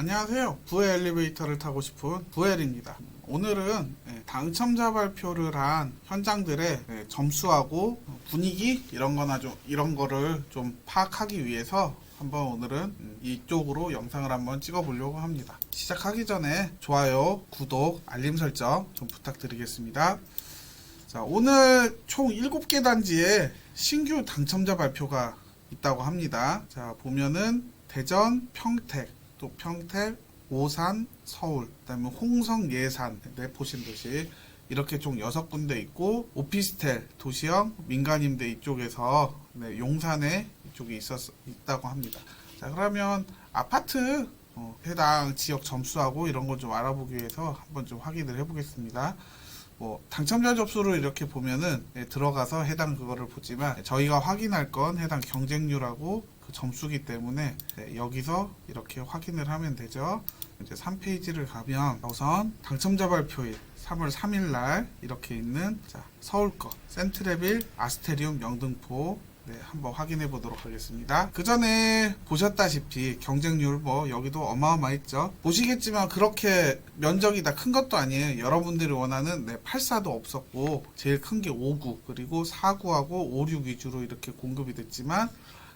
안녕하세요. 부의 엘리베이터를 타고 싶은 부엘입니다. 오늘은 예, 당첨자 발표를 한 현장들의 예, 점수하고 분위기 이런 거나 좀 이런 거를 좀 파악하기 위해서 한번 오늘은 음, 이쪽으로 영상을 한번 찍어 보려고 합니다. 시작하기 전에 좋아요, 구독, 알림 설정 좀 부탁드리겠습니다. 자, 오늘 총 7개 단지에 신규 당첨자 발표가 있다고 합니다. 자, 보면은 대전, 평택, 또 평택, 오산, 서울, 그다음에 홍성, 예산, 네, 보신 도시 이렇게 총 여섯 군데 있고 오피스텔, 도시형, 민간임대 이쪽에서 네, 용산에 이쪽에 있었 있다고 합니다. 자, 그러면 아파트 어, 해당 지역 점수하고 이런 걸 좀 알아보기 위해서 한번 좀 확인을 해보겠습니다. 뭐 당첨자 접수를 이렇게 보면은 예, 들어가서 해당 그거를 보지만 저희가 확인할 건 해당 경쟁률하고 그 점수기 때문에 네, 여기서 이렇게 확인을 하면 되죠. 이제 3페이지를 가면 우선 당첨자 발표일 3월 3일 날 이렇게 있는 자, 서울 거 센트레빌 아스테리움 영등포 네, 한번 확인해 보도록 하겠습니다. 그 전에 보셨다시피 경쟁률 뭐 여기도 어마어마했죠. 보시겠지만 그렇게 면적이 다 큰 것도 아니에요. 여러분들이 원하는 네, 84도 없었고 제일 큰 게 59 그리고 49하고 56 위주로 이렇게 공급이 됐지만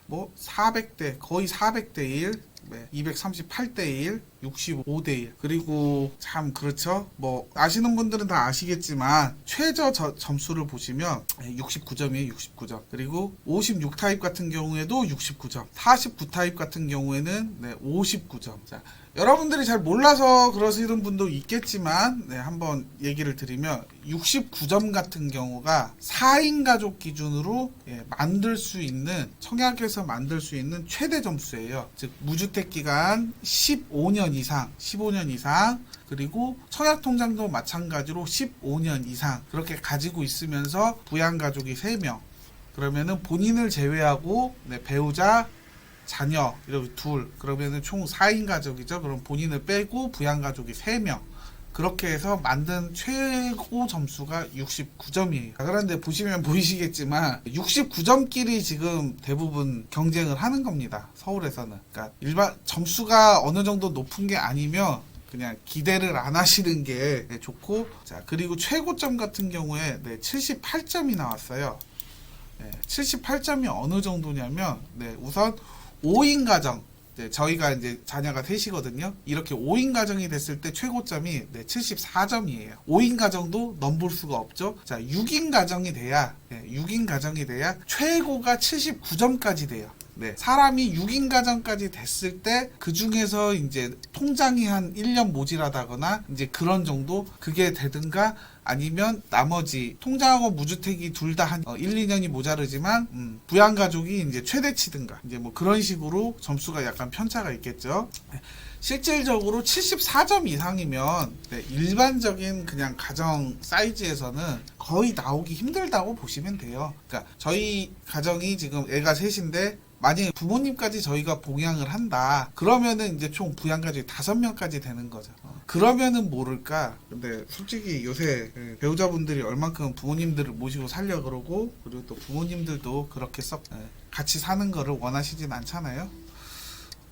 뭐 400대 거의 400대 1 네, 238대 1, 65대 1. 그리고 참 그렇죠. 뭐 아시는 분들은 다 아시겠지만 최저 저- 점수를 보시면 69점이에요. 69점. 그리고 56 타입 같은 경우에도 69점. 49 타입 같은 경우에는 네, 59점. 자, 여러분들이 잘 몰라서 그러시는 분도 있겠지만 네, 한번 얘기를 드리면 69점 같은 경우가 4인 가족 기준으로 예, 만들 수 있는 청약에서 만들 수 있는 최대 점수예요. 즉 무주택 기간 15년 이상, 15년 이상 그리고 청약 통장도 마찬가지로 15년 이상 그렇게 가지고 있으면서 부양 가족이 3명 그러면은 본인을 제외하고 네, 배우자 자녀 이렇게 둘 그러면은 총 4인 가족이죠. 그럼 본인을 빼고 부양 가족이 3명. 그렇게 해서 만든 최고 점수가 69점이에요. 그런데 보시면 보이시겠지만 69점끼리 지금 대부분 경쟁을 하는 겁니다. 서울에서는. 그러니까 일반 점수가 어느 정도 높은 게 아니면 그냥 기대를 안 하시는 게 네, 좋고 자 그리고 최고점 같은 경우에 네, 78점이 나왔어요. 네, 78점이 어느 정도냐면 네, 우선 5인 가정 네, 저희가 이제 자녀가 셋이거든요. 이렇게 5인 가정이 됐을 때 최고점이 네, 74점이에요. 5인 가정도 넘볼 수가 없죠. 자, 6인 가정이 돼야 네, 6인 가정이 돼야 최고가 79점까지 돼요. 네, 사람이 6인 가정까지 됐을 때 그 중에서 이제 통장이 한 1년 모질하다거나 이제 그런 정도 그게 되든가 아니면 나머지 통장하고 무주택이 둘 다 한 1, 2년이 모자르지만 음, 부양 가족이 이제 최대치든가 이제 뭐 그런 식으로 점수가 약간 편차가 있겠죠. 네, 실질적으로 74점 이상이면 네, 일반적인 그냥 가정 사이즈에서는 거의 나오기 힘들다고 보시면 돼요. 그러니까 저희 가정이 지금 애가 셋인데 만약에 부모님까지 저희가 봉양을 한다. 그러면은 이제 총 부양가족이 다섯 명까지 되는 거죠. 어, 그러면은 모를까. 근데 솔직히 요새 예, 배우자분들이 얼만큼 부모님들을 모시고 살려 그러고 그리고 또 부모님들도 그렇게 썩 예, 같이 사는 거를 원하시진 않잖아요.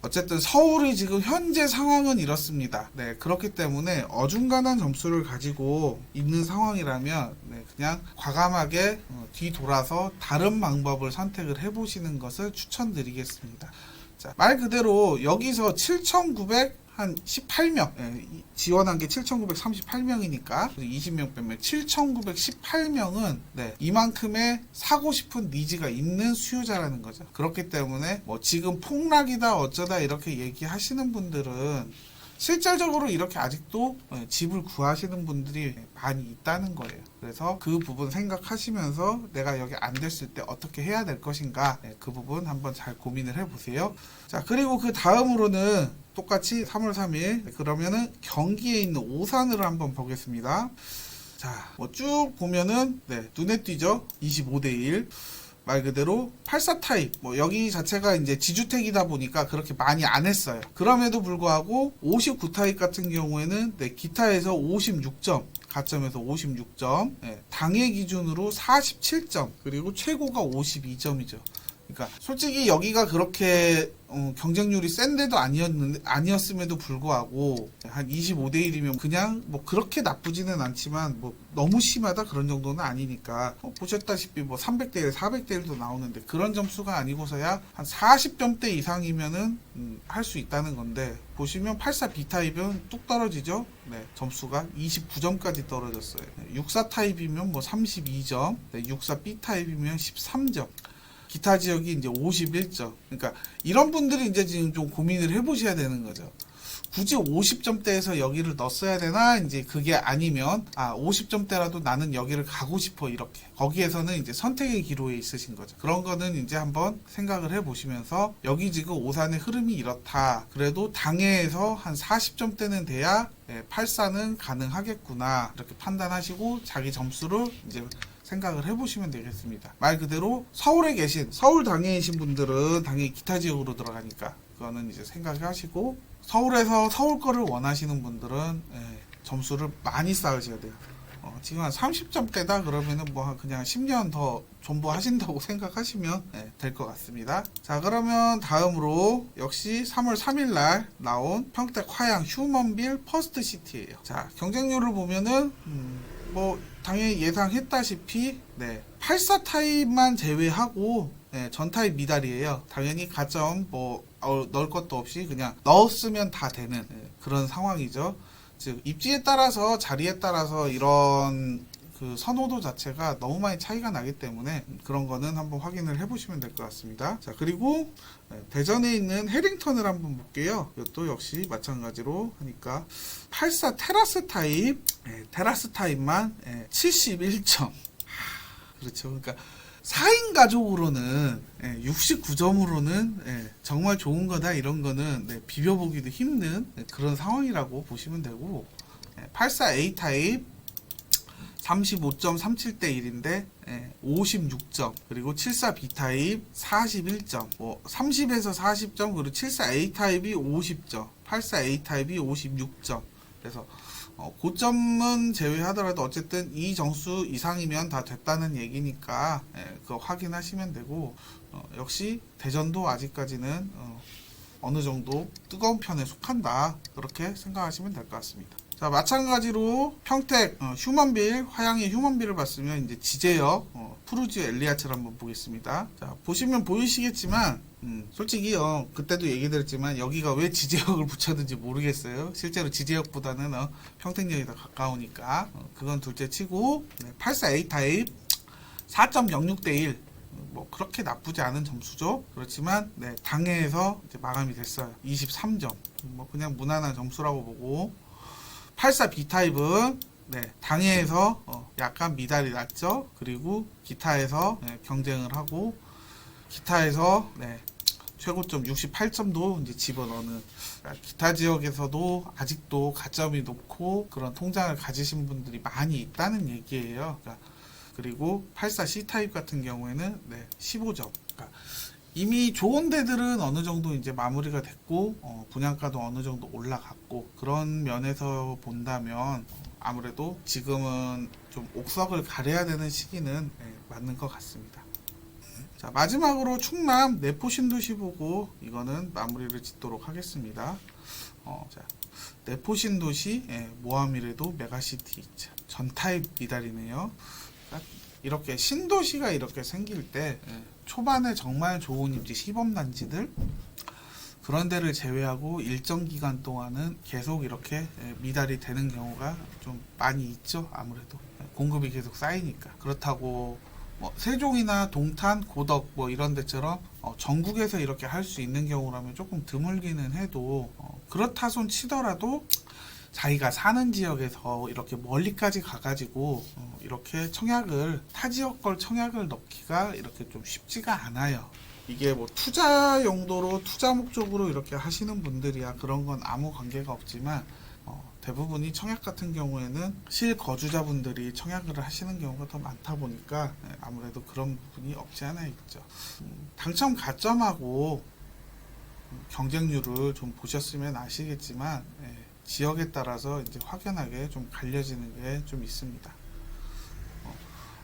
어쨌든 서울이 지금 현재 상황은 이렇습니다. 네, 그렇기 때문에 어중간한 점수를 가지고 있는 상황이라면 네, 그냥 과감하게 어, 뒤돌아서 다른 방법을 선택을 해보시는 것을 추천드리겠습니다. 자, 말 그대로 여기서 7,900 한 18명 예, 이- 지원한 게 7,938명이니까 20명 빼면 7,918명은 네, 이만큼의 사고 싶은 니즈가 있는 수요자라는 거죠. 그렇기 때문에 뭐 지금 폭락이다 어쩌다 이렇게 얘기하시는 분들은 실질적으로 이렇게 아직도 예, 집을 구하시는 분들이 많이 있다는 거예요. 그래서 그 부분 생각하시면서 내가 여기 안 됐을 때 어떻게 해야 될 것인가 예, 그 부분 한번 잘 고민을 해보세요. 자 그리고 그 다음으로는 똑같이 3월 3일 그러면은 경기에 있는 오산을 한번 보겠습니다. 자, 뭐 쭉 보면은 네, 눈에 띄죠. 25대 1. 말 그대로 84 타입. 뭐 여기 자체가 이제 지주택이다 보니까 그렇게 많이 안 했어요. 그럼에도 불구하고 59 타입 같은 경우에는 네, 기타에서 56점. 가점에서 56점. 네, 당해 기준으로 47점. 그리고 최고가 52점이죠. 그러니까 솔직히 여기가 그렇게 어, 경쟁률이 센 데도 아니었는데 아니었음에도 불구하고 한 25대 1이면 그냥 뭐 그렇게 나쁘지는 않지만 뭐 너무 심하다 그런 정도는 아니니까 어, 보셨다시피 뭐 300대 1, 400대 1도 나오는데 그런 점수가 아니고서야 한 40점대 이상이면은 음, 할 수 있다는 건데 보시면 84 B 타입은 뚝 떨어지죠. 네, 점수가 29점까지 떨어졌어요. 네, 64 타입이면 뭐 32점, 네, 64 B 타입이면 13점. 기타 지역이 이제 51점. 그러니까 이런 분들이 이제 지금 좀 고민을 해보셔야 되는 거죠. 굳이 50점대에서 여기를 넣었어야 되나? 이제 그게 아니면, 아, 50점대라도 나는 여기를 가고 싶어, 이렇게. 거기에서는 이제 선택의 기로에 있으신 거죠. 그런 거는 이제 한번 생각을 해 보시면서, 여기 지금 오산의 흐름이 이렇다. 그래도 당해에서 한 40점대는 돼야, 예, 84는 가능하겠구나. 이렇게 판단하시고, 자기 점수를 이제 생각을 해보시면 되겠습니다. 말 그대로 서울에 계신 서울 당해이신 분들은 당연히 기타 지역으로 들어가니까 그거는 이제 생각하시고 서울에서 서울 거를 원하시는 분들은 예, 점수를 많이 쌓으셔야 돼요. 어, 지금 한 30점대다 그러면은 뭐 그냥 10년 더 존버하신다고 생각하시면 예, 될것 같습니다. 자 그러면 다음으로 역시 3월 3일 날 나온 평택 화양 휴먼빌 퍼스트 시티예요. 자 경쟁률을 보면은 음, 뭐 당연히 예상했다시피 네, 84 타입만 제외하고 네, 전 타입 미달이에요. 당연히 가점 뭐 어, 넣을 것도 없이 그냥 넣었으면 다 되는 네, 그런 상황이죠. 즉 입지에 따라서 자리에 따라서 이런 그 선호도 자체가 너무 많이 차이가 나기 때문에 그런 거는 한번 확인을 해보시면 될 것 같습니다. 자 그리고 네, 대전에 있는 해링턴을 한번 볼게요. 이것도 역시 마찬가지로 하니까 84 테라스 타입 네, 테라스 타입만 71점 그렇죠. 그러니까 4인 가족으로는 69점으로는 정말 좋은 거다 이런 거는 네, 비벼보기도 힘든 네, 그런 상황이라고 보시면 되고 84A 타입 35.37대 1인데 56점. 그리고 74B 타입 41점. 뭐 30에서 40점 그리고 74A 타입이 50점 84A 타입이 56점. 그래서 어, 고점은 제외하더라도 어쨌든 이 점수 이상이면 다 됐다는 얘기니까 예, 그거 확인하시면 되고 어, 역시 대전도 아직까지는 어, 어느 정도 뜨거운 편에 속한다. 그렇게 생각하시면 될 것 같습니다. 자 마찬가지로 평택 어, 휴먼빌 화양의 휴먼빌을 봤으면 이제 지제역 어, 푸르지 엘리아츠를 한번 보겠습니다. 자 보시면 보이시겠지만 음, 솔직히 어, 그때도 얘기 드렸지만 여기가 왜 지제역을 붙였는지 모르겠어요. 실제로 지제역보다는 어, 평택역이 더 가까우니까 어, 그건 둘째 치고 네, 84A 타입 4.06 대 1. 뭐 그렇게 나쁘지 않은 점수죠. 그렇지만 네, 당해에서 마감이 됐어요. 23점. 뭐 그냥 무난한 점수라고 보고 84 B 타입은 네, 당해에서 어, 약간 미달이 났죠. 그리고 기타에서 네, 경쟁을 하고 기타에서 네, 최고점 68점도 이제 집어넣는 그러니까 기타 지역에서도 아직도 가점이 높고 그런 통장을 가지신 분들이 많이 있다는 얘기예요. 그러니까 그리고 84C 타입 같은 경우에는 네, 15점. 그러니까 이미 좋은 데들은 어느 정도 이제 마무리가 됐고 어, 분양가도 어느 정도 올라갔고 그런 면에서 본다면 어, 아무래도 지금은 좀 옥석을 가려야 되는 시기는 네, 맞는 것 같습니다. 자 마지막으로 충남 내포 신도시 보고 이거는 마무리를 짓도록 하겠습니다. 어, 자 내포 신도시 예, 모함이래도 메가시티 자, 전 타입 미달이네요. 이렇게 신도시가 이렇게 생길 때 예, 초반에 정말 좋은 입지 시범 단지들 그런 데를 제외하고 일정 기간 동안은 계속 이렇게 예, 미달이 되는 경우가 좀 많이 있죠 아무래도. 예, 공급이 계속 쌓이니까. 그렇다고 뭐 세종이나 동탄, 고덕 뭐 이런 데처럼 어, 전국에서 이렇게 할 수 있는 경우라면 조금 드물기는 해도 어, 그렇다 손 치더라도 자기가 사는 지역에서 이렇게 멀리까지 가가지고 어, 이렇게 청약을 타 지역 걸 청약을 넣기가 이렇게 좀 쉽지가 않아요. 이게 뭐 투자 용도로 투자 목적으로 이렇게 하시는 분들이야 그런 건 아무 관계가 없지만 어, 대부분이 청약 같은 경우에는 실거주자분들이 청약을 하시는 경우가 더 많다 보니까 예, 아무래도 그런 부분이 없지 않아 있죠. 음, 당첨 가점하고 음, 경쟁률을 좀 보셨으면 아시겠지만 예, 지역에 따라서 이제 확연하게 좀 갈려지는 게 좀 있습니다. 어,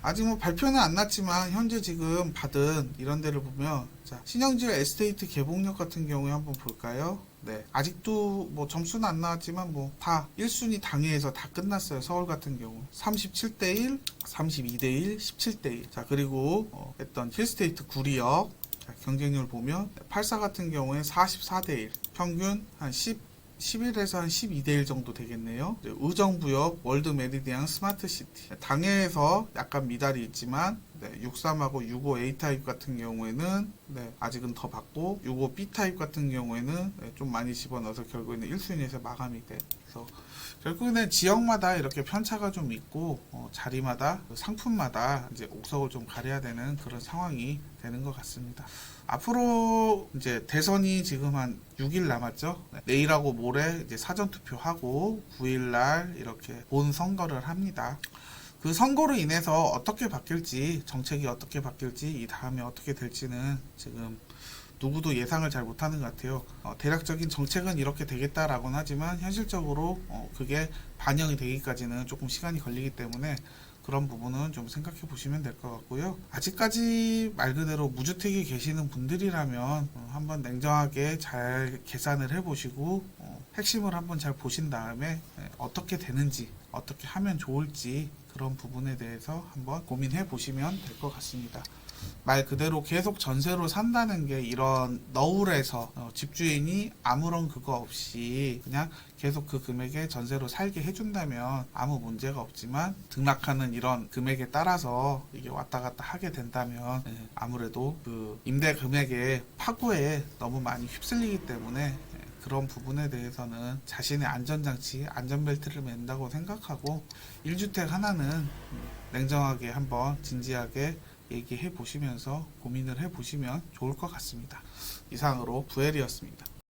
아직 뭐 발표는 안 났지만 현재 지금 받은 이런 데를 보면 자, 신영지역 에스테이트 개봉역 같은 경우에 한번 볼까요? 네. 아직도 뭐 점수는 안 나왔지만 뭐 다 1순위 당해에서 다 끝났어요. 서울 같은 경우. 37대 1, 32대 1, 17대 1. 자, 그리고 어, 했던 힐스테이트 구리역 자, 경쟁률 보면 84 같은 경우에 44대 1. 평균 한 10, 11에서 한 12대 1 정도 되겠네요. 의정부역 월드 메리디안 스마트 시티. 당해에서 약간 미달이 있지만 네, 63하고 65 A 타입 같은 경우에는 네, 아직은 더 받고 65 B 타입 같은 경우에는 네, 좀 많이 집어넣어서 결국에는 1순위에서 마감이 돼. 그래서 결국에는 지역마다 이렇게 편차가 좀 있고 어, 자리마다 그 상품마다 이제 옥석을 좀 가려야 되는 그런 상황이 되는 것 같습니다. 앞으로 이제 대선이 지금 한 6일 남았죠. 네, 내일하고 모레 이제 사전 투표하고 9일 날 이렇게 본 선거를 합니다. 그 선거로 인해서 어떻게 바뀔지 정책이 어떻게 바뀔지 이 다음에 어떻게 될지는 지금 누구도 예상을 잘 못하는 것 같아요. 어, 대략적인 정책은 이렇게 되겠다라고는 하지만 현실적으로 어, 그게 반영이 되기까지는 조금 시간이 걸리기 때문에 그런 부분은 좀 생각해 보시면 될 것 같고요. 아직까지 말 그대로 무주택에 계시는 분들이라면 어, 한번 냉정하게 잘 계산을 해 보시고 어, 핵심을 한번 잘 보신 다음에 예, 어떻게 되는지 어떻게 하면 좋을지 그런 부분에 대해서 한번 고민해 보시면 될 것 같습니다. 말 그대로 계속 전세로 산다는 게 이런 너울에서 어, 집주인이 아무런 그거 없이 그냥 계속 그 금액에 전세로 살게 해준다면 아무 문제가 없지만 등락하는 이런 금액에 따라서 이게 왔다 갔다 하게 된다면 예, 아무래도 그 임대 금액의 파고에 너무 많이 휩쓸리기 때문에 예, 그런 부분에 대해서는 자신의 안전장치, 안전벨트를 맨다고 생각하고 1주택 하나는 음, 냉정하게 한번 진지하게 얘기해 보시면서 고민을 해 보시면 좋을 것 같습니다. 이상으로 부엘이었습니다.